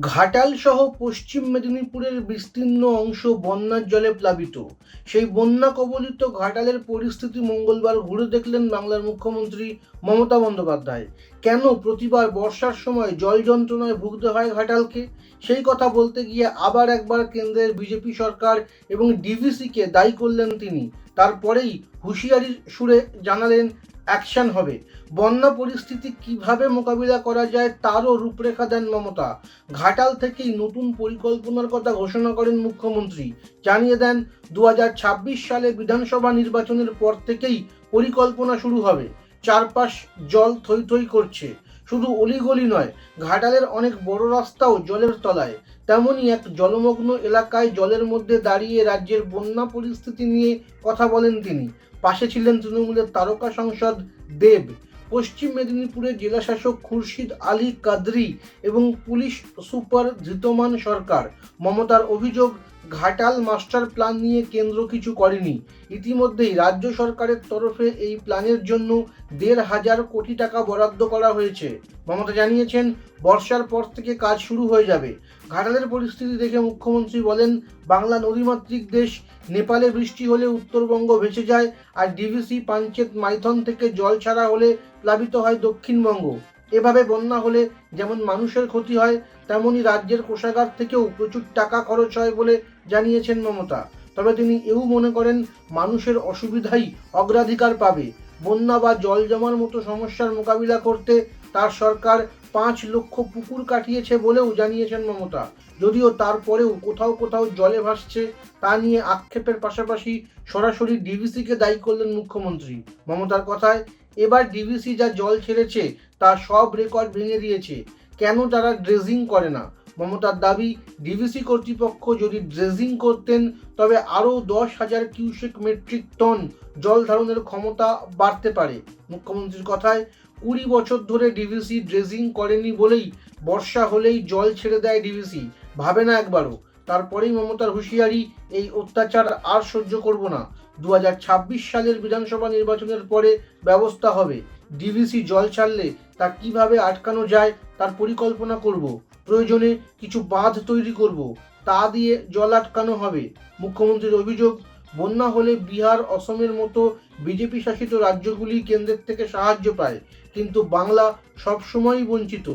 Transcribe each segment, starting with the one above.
ঘাটাল সহ পশ্চিম মেদিনীপুরের বিস্তীর্ণ অংশ বন্যার জলে প্লাবিত। সেই বন্যা কবলিত ঘাটালের পরিস্থিতি মঙ্গলবার ঘুরে দেখলেন বাংলার মুখ্যমন্ত্রী মমতা বন্দ্যোপাধ্যায়। কেন প্রতিবার বর্ষার সময় জল যন্ত্রণায় ভুগতে হয় ঘাটালকে? সেই কথা বলতে গিয়ে আবার একবার কেন্দ্রের বিজেপি সরকার এবং ডিভিসিকে দায়ী করলেন তিনি। তারপরেই হুঁশিয়ারির সুরে জানালেন অ্যাকশন হবে। বন্যা পরিস্থিতি কীভাবে মোকাবিলা করা যায় তারও রূপরেখা দেন মমতা। ঘাটাল থেকেই নতুন পরিকল্পনার কথা ঘোষণা করেন মুখ্যমন্ত্রী। জানিয়ে দেন দু হাজার ছাব্বিশ সালে বিধানসভা নির্বাচনের পর থেকেই পরিকল্পনা শুরু হবে। চারপাশ জল থই থই করছে। শুধু অলিগলি নয়, ঘাটালের অনেক বড় রাস্তাও জলের তলায়। তেমনই এক জলমগ্ন এলাকায় জলের মধ্যে দাঁড়িয়ে রাজ্যের বন্যা পরিস্থিতি নিয়ে কথা বলেন তিনি। পাশে ছিলেন তৃণমূলের তারকা সংসদ দেব। পশ্চিম মেদিনীপুরের জেলাশাসক খুরশিদ আলী কাদরি এবং পুলিশ সুপার ধৃতমান সরকার। মমতার অভিযোগ ঘাটাল মাস্টার প্ল্যান নিয়ে কেন্দ্র কিছু করেনি। ইতিমধ্যেই রাজ্য সরকারের তরফে এই প্ল্যানের জন্য দেড় হাজার কোটি টাকা বরাদ্দ করা হয়েছে। মমতা জানিয়েছেন, বর্ষার পর থেকে কাজ শুরু হয়ে যাবে। ঘাটালের পরিস্থিতি দেখে মুখ্যমন্ত্রী বলেন, বাংলা নদীমাতৃক দেশ, নেপালে বৃষ্টি হলে উত্তরবঙ্গ ভেসে যায়, আর ডিভিসি পাঞ্চেত মাইথন থেকে জল ছাড়া হলে প্লাবিত হয় দক্ষিণবঙ্গ। এভাবে বন্যা হলে যেমন মানুষের ক্ষতি হয়, তেমনই রাজ্যের কোষাগার থেকেও প্রচুর টাকা খরচ হয় বলে জানিয়েছেন মমতা। তবে তিনি এও মনে করেন, মানুষের অসুবিধাই অগ্রাধিকার পাবে। বন্যা বা জল জমার মতো সমস্যার মোকাবিলা করতে তার সরকার পাঁচ লক্ষ পুকুর কাটিয়েছে বলেও জানিয়েছেন মমতা। যদিও তারপরেও কোথাও কোথাও জলে ভাসছে, তা নিয়ে আক্ষেপের পাশাপাশি সরাসরি ডিভিসিকে দায়ী করলেন মুখ্যমন্ত্রী। মমতার কথায়, এবার ডিভিসি যা জল ছেড়েছে তা সব রেকর্ড ভেঙে দিয়েছে। কেন তারা ড্রেজিং করে না? মমতার দাবি ডিভিসি কর্তৃপক্ষ যদি ড্রেজিং করতেন, তবে আরও দশ হাজার কিউসেক মেট্রিক টন জল ধারণের ক্ষমতা বাড়তে পারে। মুখ্যমন্ত্রীর কথায়, কুড়ি বছর ধরে ডিভিসি ড্রেজিং করেনি বলেই বর্ষা হলেই জল ছেড়ে দেয় ডিভিসি ভাবে না একবারও। তারপরেই মমতার হুঁশিয়ারি, এই অত্যাচার আর সহ্য করব না। দু হাজার ছাব্বিশ সালের বিধানসভা নির্বাচনের পরে ব্যবস্থা হবে। ডিভিসি জল ছাড়লে তা কীভাবে আটকানো যায়, তার পরিকল্পনা করব, প্রয়োজনে কিছু বাঁধ তৈরি করব, তা দিয়ে জল আটকানো হবে। মুখ্যমন্ত্রীর অভিযোগ, বন্যা হলে বিহার, অসমের মতো বিজেপি শাসিত রাজ্যগুলি কেন্দ্রের থেকে সাহায্য পায়, কিন্তু বাংলা সবসময়ই বঞ্চিত।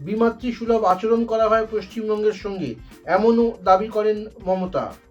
বিমাতৃসুলভ আচরণ করা হয় পশ্চিমবঙ্গের সঙ্গে, এমনও দাবি করেন মমতা।